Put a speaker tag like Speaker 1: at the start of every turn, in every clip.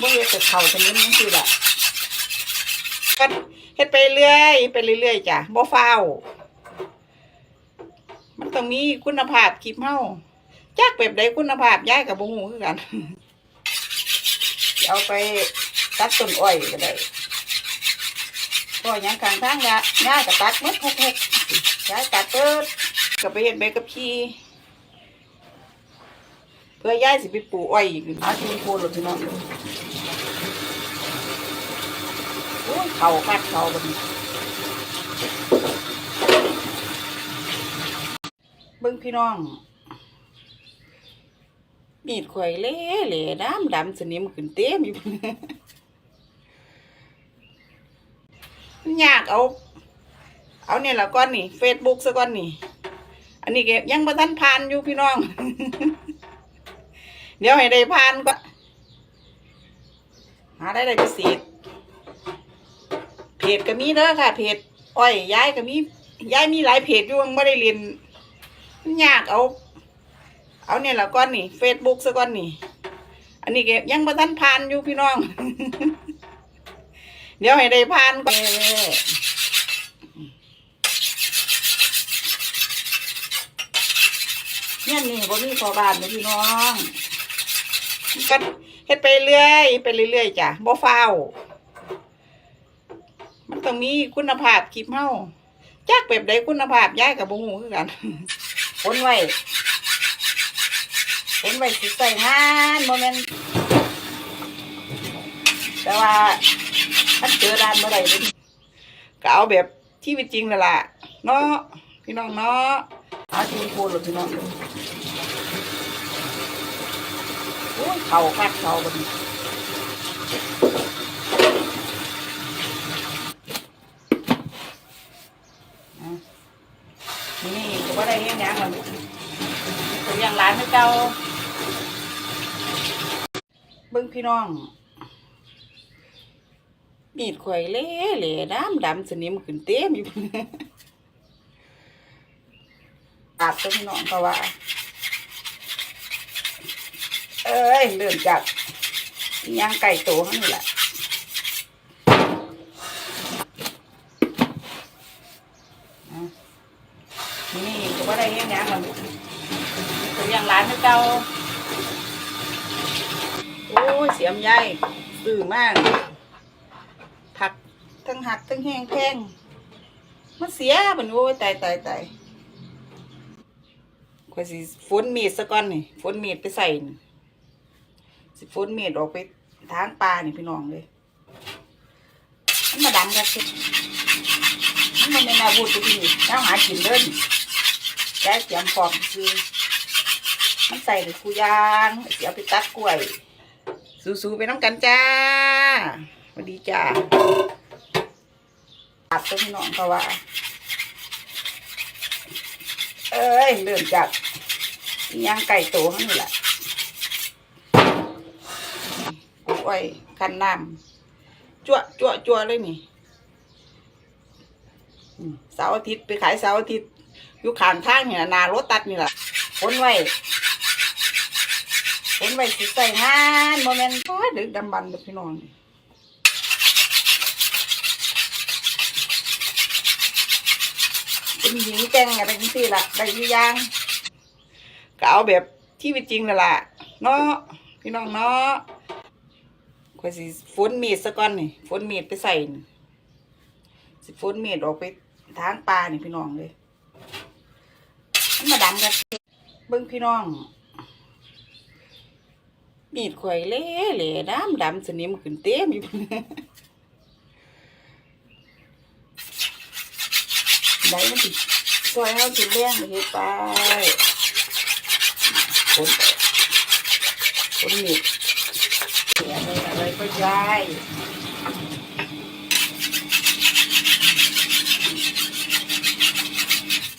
Speaker 1: บ่เฮ็ดแต่เขาแต่นี้มันคือแบบก็เฮ็ดไปเรื่อยไปเรื่อยๆจ้ะบ่ฟ้า มันต้องมีคุณภาพคลิปเฮาจักแบบใดคุณภาพย้ายกับบ่ฮู้คือกัน เอาไปตัดต้นอ้อยก็ได้ก็ยังกลางทางยะย่าก็ตัดหมดทุกๆย้ายตัดเปิดก็ไปเฮ็ดใบกับขี่ เพื่อย่ายสิไปปลูกอ้อยอีกหาที่โพดหรอกพี่น้องโอ้ยเขาคัดเขาบดนเบิ่งพี่น้อง มีดข่อยเล่เล่ดำดำสนิมขึ้นเต็มอยู่ยากเอา เอาเนี่ยละก้อนนี่เฟซบุ๊กซะก้อนนี่ อันนี้ก็ยังมาทันผ่านอยู่พี่น้อง เดี๋ยวให้ได้ผ่านก็หาได้ได้พิเศษเพจก็มีเด้อค่ะ เพจอ้อยย้ายก็มีย้ายมีหลายเพจอยู่ไม่ได้เรียนยากเอา เอาเนี่ยละก้อนนี่เฟซบุ๊กซะก้อนนี่ อันนี้ก็ยังมาทันผ่านอยู่พี่น้อง เดี๋ยวให้ได้ผ่านก็เนี่ยนี่บ่มีขอบ้านเลยพี่น้อง ก็เฮ็ดไปเรื่อยไปเรื่อยๆจ้ะบ่ฟ้าวมันต้องมีคุณภาพคลิปเฮาจักแบบใดคุณภาพย้ายกับบ่ฮู้คือกันผลไว้ผลไว้สิใส่งานบ่แม่นแต่ว่ามันเจอด้านบ่ได้เลยก็เอาแบบที่เป็นจริงนั่นล่ะเนาะพี่น้องเนาะหาที่โพดหรอกพี่น้องโอ้ย เข่าคัดเข่าบ่ดีนี่ก็บ่ได้เฮ็ดหยังหรอกตัวอย่างร้านคือเก่าเบิ่งพี่น้อง มีดข่อยเล่เล่ดำดำสนิมขึ้นเต็มอยู่อาบตัวพี่น้องก็ว่า เอ้ยเริ่มจากอิหยังไก่โตเท่านี้แหละนี่ก็บ่ได้เฮ็ดหยังหรอกตัวอย่างร้านเก่าโอ้เสียมใหญ่ซื้อมากผักทั้งหักทั้งแห้งแพงมันเสียบันโอ้ยตายตายตายข่อยสิฝนมีดซะก่อนนี่ฝนมีดไปใส่นี่ สิฝนมีดออกไปทางปลานี่พี่น้องเลยมันมาดำกันสิมันบ่แม่นอาวุธตัวนี้แล้วหากินเด้อนี่แกเตรียมพร้อมคือมันใส่ในคูยางเดี๋ยวไปตัดกล้วย สู้ๆไปน้ำกันจ้าสวัสดีจ้าอัดตัวพี่น้องเขาว่า เอ้ยเริ่มจากอิหยังไก่โตทั้งนี้แหละ กล้วยคันน้ำจั่วจั่วจั่วเลยนี่เสาร์อาทิตย์ไปขายเสาร์อาทิตย์อยู่ขางทางเนี่ยหนารถตัดนี่แหละขนไว้ขนไว้สิใส่งานโมเมนต์โอ้ยดึกดำบรรพ์เด้อพี่น้องเป็นหญิงแต่งอะไรจังซี่ล่ะได้ทุกอย่างก็เอาแบบที่เป็นจริงนั่นล่ะเนาะพี่น้องเนาะ ข่อยสิฝนมีดซะก่อนนี่ฝนมีดไปใส่นี่สิฝนมีดออกไปทางปลานี่พี่น้องเลยมันมาดำกันเบิ่งพี่น้อง มีดข่อยเล่เล่ดำดำสนิมขึ้นเต็มอยู่ได้มันสิซอยเฮาสิเลี้ยงไปเฮ็ดไปคนคนมีดอะไรอะไรก็ ย้าย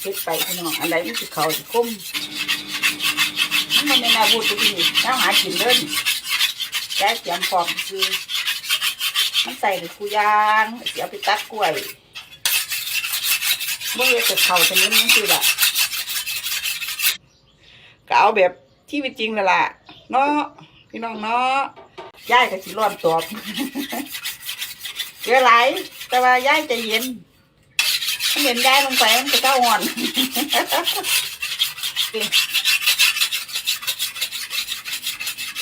Speaker 1: เฮ็ดไปพี่น้องอันใดมันสิเขาสิคมมันไม่น่าพูดตัวนี้แล้วหากินเล่นแกเตรียมพร้อมคือมันใส่ในคูยางเดี๋ยวไปตัดกล้วยเมื่อจะเข่าตรงนี้คือแบบก็เอาแบบที่เป็นจริงนั่นแหละเนาะพี่น้องเนาะ ย่ายก็สิร้อนตอบเยอะหลายแต่ว่าย่ายใจเย็นมันเห็นย่ายลงไปมันจะเก้าอ่อน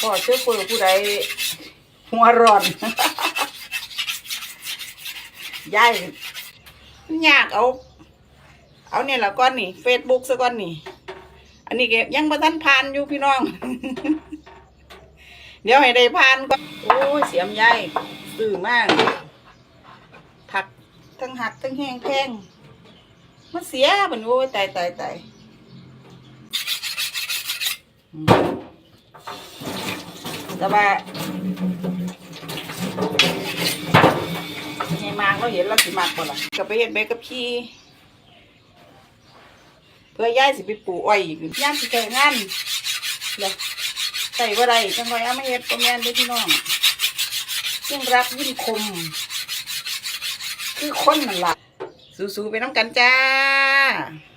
Speaker 1: พอเชื่อเปิดผู้ใดหัวร้อนย่ายยากเอา เอาเนี่ยละก้อนนี่เฟซบุ๊กซะก้อนนี่ อันนี้ก็ยังมาทันผ่านอยู่พี่น้อง เดี๋ยวให้ได้ผ่านก่อนโอ้ยเสียมใหญ่ซื้อมากผักทั้งหักทั้งแห้งแพงมันเสียมันโอ้ยตายตายตายแต่ว่าไงมากเราเห็นเราสิมากบ่าล่ะก็ไปเห็นใบกับพี่เพื่อย่ายสิไปปลูกอ้อยอีกย่ามสิแต่งานเลย ส่บ่ได้จังไว้เอามาเฮ็ดประแม่นด้อพี่น้องยิ่งรักยิ่งคม คือคนนั่นล่ะสู้ๆไปน้ำกันจ้า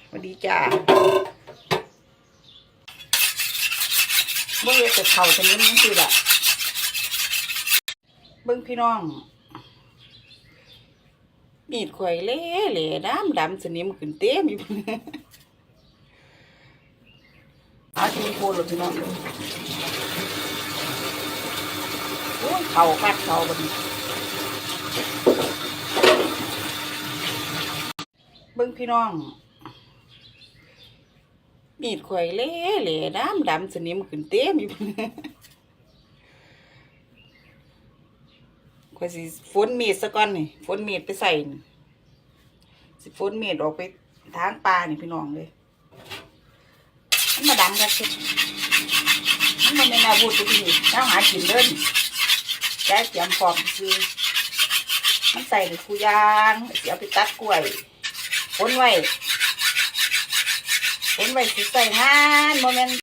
Speaker 1: สวัสดีจ้าเฮ็ดแต่เข้าชนิดนี้คือล่ะเบิ่งพี่น้องมีดข่อยเล่เล่ดำดำสนิมขึ้นเต็มอยู่ อาชีพโคตรพี่น้องโอ้ยเข่ากัดเข่าบดนเบิ่งพี่น้องมีดข่อยเล่เล่ดำดำสนิมขึ้นเต็มอยู่ข่อยสิฝนมีดซะก่อนนี่ฝนมีดไปใส่สิฝนมีดออกไปทางปลานี่พี่น้องเลย มาดำกันสิมันมันเป็นอาวุธตัวนี้แล้วหากินเดินแกเตรียมพร้อมคือมันใส่ในคูยางเสียไปตัดกล้วยผลไว้ผลไว้สิใส่งานโมเมนต์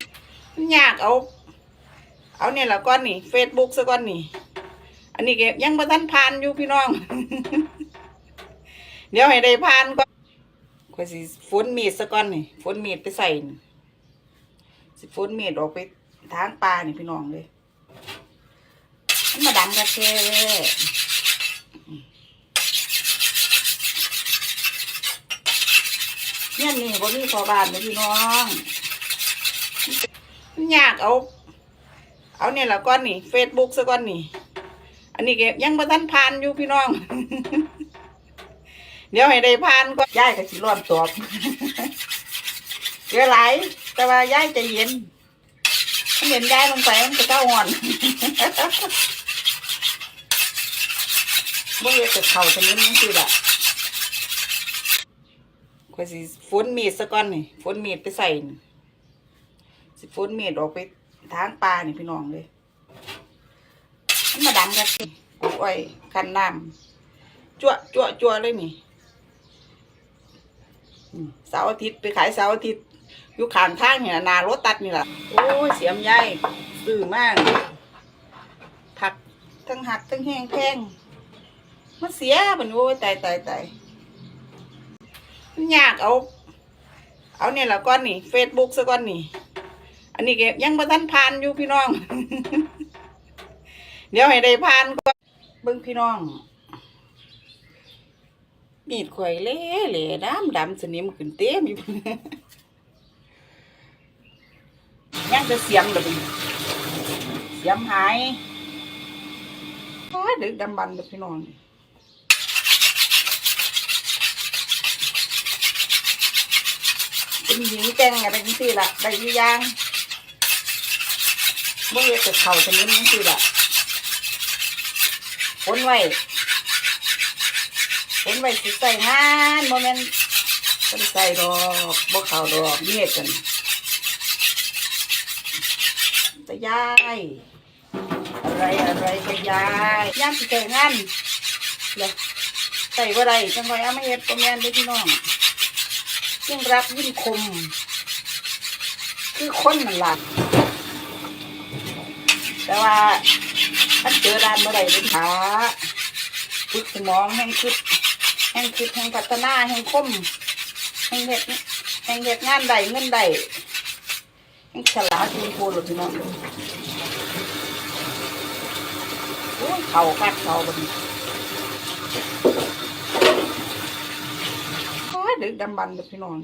Speaker 1: ยากเอา เอาเนี่ยละก้อนนี่เฟซบุ๊กซะก้อนนี่อันนี้ก็ยังมาทันผ่านอยู่พี่น้อง เดี๋ยวให้ได้ผ่านก่อนข่อยสิฝนมีดซะก่อนนี่ฝนมีดไปใส่นี่ สิฝนเม็ดออกไปทางปลานี่พี่น้องเลยมันมาดำกันแค่เนี่ยนี่บนนี้พอบานเลยพี่น้องมันยากเอา เอาเนี่ยละก้อนนี่เฟซบุ๊กซะก้อนนี่ อันนี้ก็ยังมาทันผ่านอยู่พี่น้อง เดี๋ยวให้ได้ผ่านก็ย่ายก็สิรอนตอบเยอะหลาย แต่ว่าย่ายใจเย็นมันเห็นย่ายลงไปมันจะเก้าอ่อนบ่เฮ็ดแต่เข่าชนิดนี้คือละข่อยสิฝนมีดซะก่อนนี่ฝนมีดไปใส่นี่สิฝนมีดออกไปทางปลานี่พี่น้องเลยมันมาดำกันสิปลูกอ้อยคันน้ำจั่วจั่วจั่วเลยนี่เสาร์อาทิตย์ไปขายเสาร์อาทิตย์ อยู่ข้างทางเนี่ยนารถตัดนี่แหละโอ้ยเสียมใหญ่ซื้อมากผักทั้งหักทั้งแห้งแพงมันเสียมันโอ้ยตายตายตายมันยากเอา เอาเนี่ยละก้อนนี่เฟซบุ๊กซะก้อนนี่ อันนี้ก็ยังมาทันผ่านอยู่พี่น้อง เดี๋ยวให้ได้ผ่านก่อนเบิ่งพี่น้องมีดข่อยเล่เล่ดำดำสนิมขึ้นเต็มอยู่ ยังจะเสียมเลยเสียมหายโอ้ยดึกดำบันเลยพี่น้องเป็นหญิงแกงอะไรนี่สิล่ะได้ยี่ยางบ่เฮ็ดแต่เข่าชนิดนี้สิล่ะผลไว้เห็นไว้สิใส่งานโมเมนต์ก็ใส่ดอกบ่เข้าดอกเมียกันแต่ ยาย อะไรอะไรก็ยายย่ามสิแต่งงานเลยใส่บ่ได้จังไว้เอามาเฮ็ดประแม่นเด้อพี่น้องยิ่งรักยิ่งคม คือคนนั่นล่ะแต่ว่าถ้าเจอด้านเมื่อไหร่เป็นหาฝึกสมองแห่งคิดแห่งคิดแห่งพัฒนาแห่งคมแห่งเห็ดแห่งเห็ดงานใดเงินใดแห่ง ฉลาดคุณครูหรือพี่น้องเข่ากัดเข่าบนโอ้ยดึกดำบันเลยพี่น้อง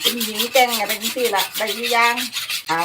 Speaker 1: เป็นหญิงแกงอะไรทั้งสี่ละได้ทุกอย่างอ่า